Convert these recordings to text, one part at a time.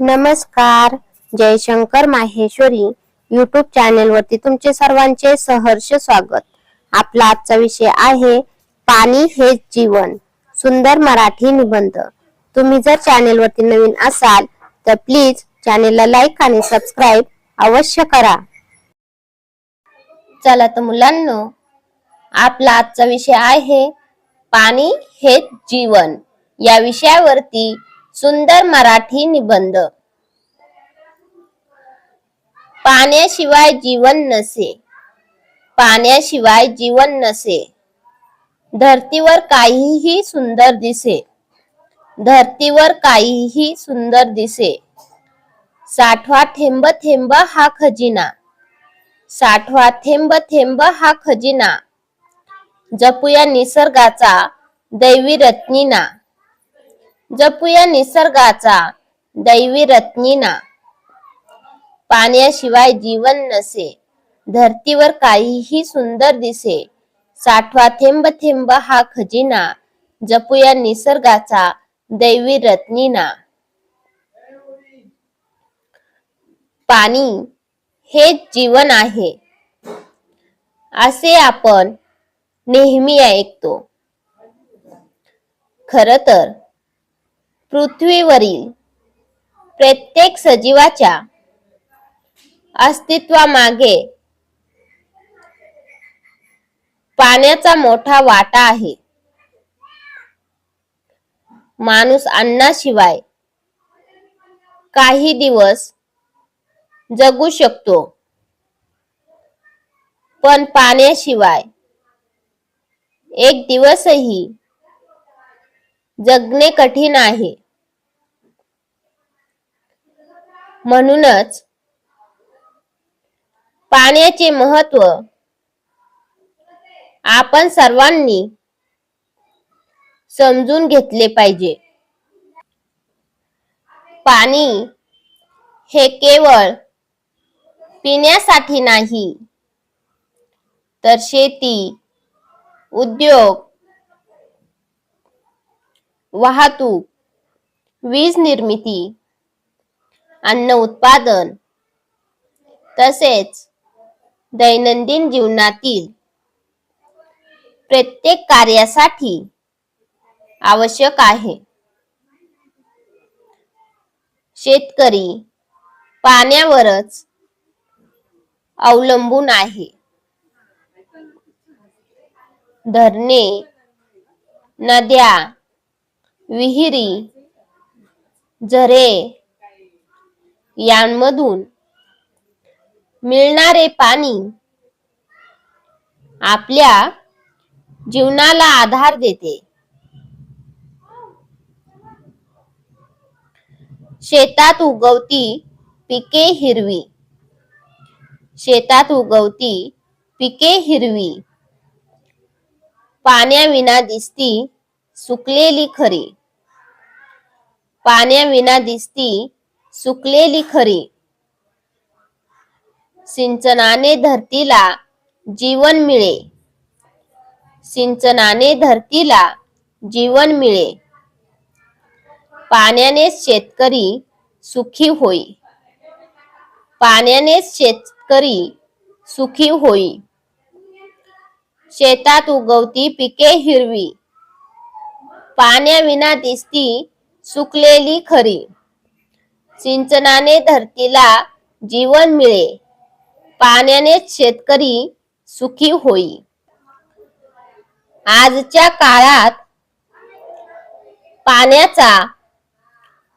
नमस्कार. Jaishankar Maheshwari YouTube channel वरती तुमचे सर्वांचे सहर्ष स्वागत. आपला आजचा विषय आहे पाणी हे जीवन. सुंदर मराठी निबंध. तुम्ही जर चॅनेल वरती नवीन असाल तर प्लीज चॅनेलला लाईक आणि सबस्क्राईब अवश्य करा. चला तर मुलांनो आपला आजचा विषय आहे पाणी हे जीवन. या विषयावरती सुंदर मराठी निबंध. पाण्याशिवाय जीवन नसे. पाण्याशिवाय जीवन नसे. धरतीवर काहीही सुंदर दिसे. धरतीवर काहीही सुंदर दिसे. साठवा थेंब थेंब हा खजिना. साठवा थेंब थेंब हा खजिना. जपूया निसर्गाचा दैवी रत्नीना. जपूया निसर्गाचा दैवी रत्नीना. पाण्याशिवाय जीवन नसे. धरतीवर काहीही सुंदर दिसे. साठवा थेंब थेंब हा खजिना. जपूया निसर्गाचा दैवी रत्नीना. पाणी हेच जीवन आहे. असे आपण नेहमी ऐकतो. खर तर पृथ्वीवरील प्रत्येक सजीवाच्या अस्तित्वामागे पाण्याचा मोठा वाटा आहे. माणूस अन्नाशिवाय काही दिवस जगू शकतो. पण पाण्याशिवाय एक दिवसही जगणे कठीण आहे. म्हणूनच पाण्याचे महत्त्व आपण सर्वांनी समजून घेतले पाहिजे. पाणी हे केवळ पिण्यासाठी नाही तर शेती उद्योग वाहतूक वीज निर्मिती अन्न उत्पादन. तसेच दैनंदिन जीवनातील प्रत्येक कार्यासाठी आवश्यक आहे. शेतकरी पाण्यावरच अवलंबून आहे. धरणे नद्या विहिरी झरे यांमधून मिळणारे पाणी आपल्या जीवनाला आधार देते. शेतात उगवती पिके हिरवी. शेतात उगवती पिके हिरवी. पाण्याविना दिसती सुकलेली खरी. पाण्याविना दिसती सुकलेली खरी. सिंचनाने धरतीला जीवन मिळे. सिंचनाने धरतीला जीवन मिळे. पाण्याने शेतकरी सुखी होई. पाण्याने शेतकरी सुखी होई. शेतात उगवती पिके हिरवी. पाण्याविना दिसती सुकलेली खरी. सिंचनाने धरतीला जीवन मिळे. पाण्यानेच शेतकरी सुखी होई. आजच्या काळात पाण्याचा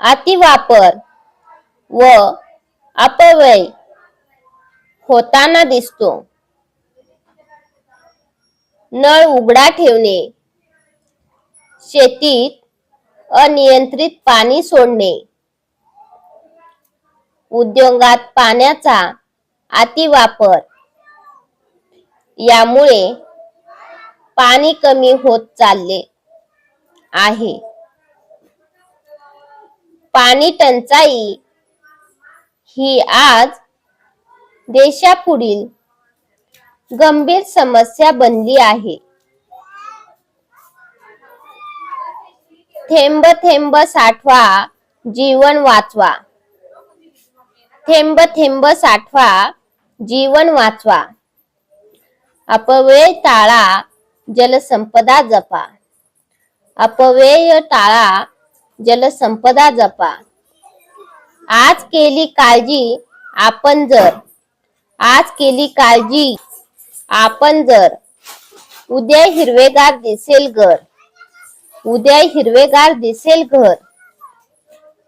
अतिवापर व अपव्यय होताना दिसतो. नळ उघडा ठेवणे शेतीत अनियंत्रित पाणी सोडणे उद्योगात पाण्याचा अतिवापर. यामुळे पाणी कमी होत चालले आहे. पाणी टंचाई ही आज देशापुढील गंभीर समस्या बनली आहे. थेंब थेंब साठवा जीवन वाचवा. थेंब थेंब साठवा जीवन वाचवा. अपव्यय टाळा जलसंपदा जपा. अपव्यय टाळा जलसंपदा जपा. आज केली काळजी आपण जर. आज केली काळजी आपण जर. उद्या हिरवेगार दिसेल घर. उद्या हिरवेगार दिसेल घर.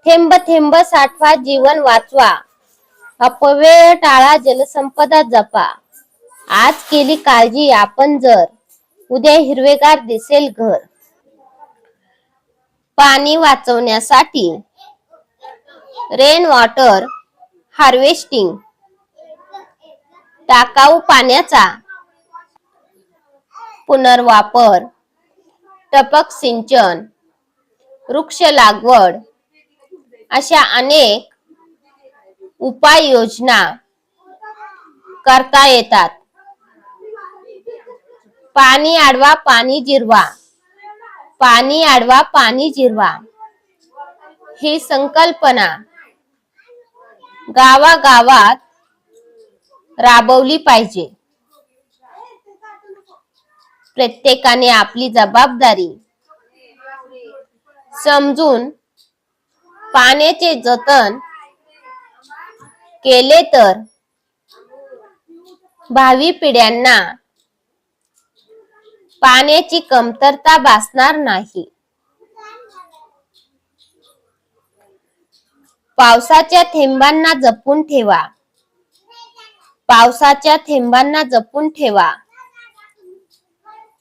थेंब थेंब साठवा जीवन वाचवा. अपव्यय टाळा जलसंपदा जपा. आज केली काळजी आपण जर उद्या हिरवेगार दिसेल घर. पाणी वाचवण्यासाठी रेन वॉटर हार्वेस्टिंग टाकाऊ पाण्याचा पुनर्वापर. टपक सिंचन. वृक्ष लागवड. अशा अनेक उपाययोजना करता येतात. पाणी आडवा पाणी जिरवा. पाणी आडवा पाणी जिरवा. ही संकल्पना गावागावात राबवली पाहिजे. प्रत्येकाने आपली जबाबदारी समजून पाण्याचे जतन केले तर? भावी पिढ्यांना पाण्याची कमतरता भासणार नाही. पावसाच्या थेंबांना जपून ठेवा. पावसाच्या थेंबांना जपून ठेवा.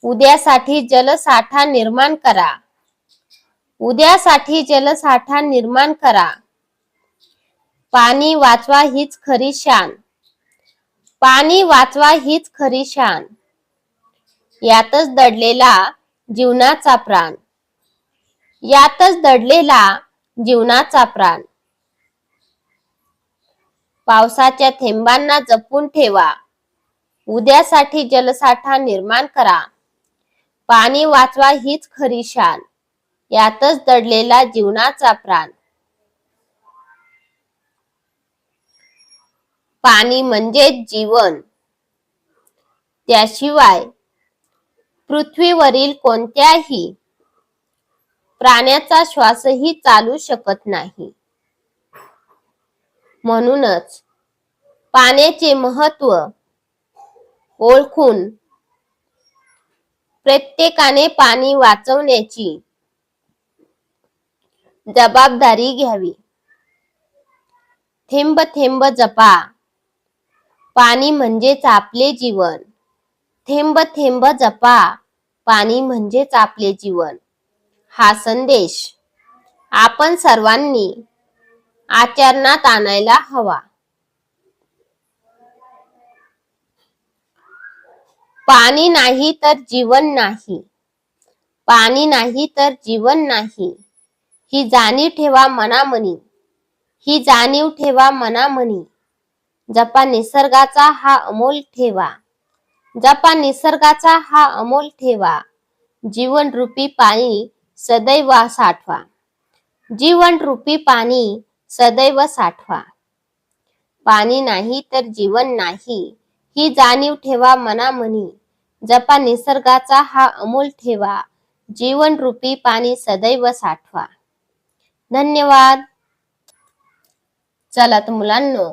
उद्यासाठी जलसाठा निर्माण करा. उद्यासाठी जलसाठा निर्माण करा. पाणी वाचवा हीच खरी शान. पाणी वाचवा हीच खरी शान. यातच दडलेला जीवनाचा प्राण. यातच दडलेला जीवनाचा प्राण. पावसाच्या थेंबांना जपून ठेवा. उद्यासाठी जलसाठा निर्माण करा. पाणी वाचवा हीच खरी शान. यातच दडलेला जीवनाचा प्राण. पाणी म्हणजेच जीवन. त्याशिवाय पृथ्वीवरील कोणत्याही प्राण्याचा श्वासही चालू शकत नाही. म्हणूनच पाण्याचे महत्त्व ओळखून प्रत्येकाने पाणी वाचवण्याची जबाबदारी घ्यावी. थेंब थेंब जपा. पाणी म्हणजेच आपले जीवन. थेंब थेंब जपा पाणी म्हणजेच आपले जीवन. हा संदेश आपण सर्वांनी आचरणात आणायला हवा. पाणी नाही तर जीवन नाही. पाणी नाही तर जीवन नाही. ही जाणीव ठेवा मनामनी. ही जाणीव ठेवा मनामनी. जपा निसर्गाचा हा अमोल ठेवा. जपा निसर्गाचा हा अमोल ठेवा. जीवन रूपी पाणी सदैव साठवा. जीवन रूपी पाणी सदैव साठवा. पाणी नाही तर जीवन नाही ही जाणीव ठेवा मनामनी. जपा निसर्गाचा हा अमोल ठेवा. जीवन रूपी पाणी सदैव साठवा. धन्यवाद. चला तर मुलांनो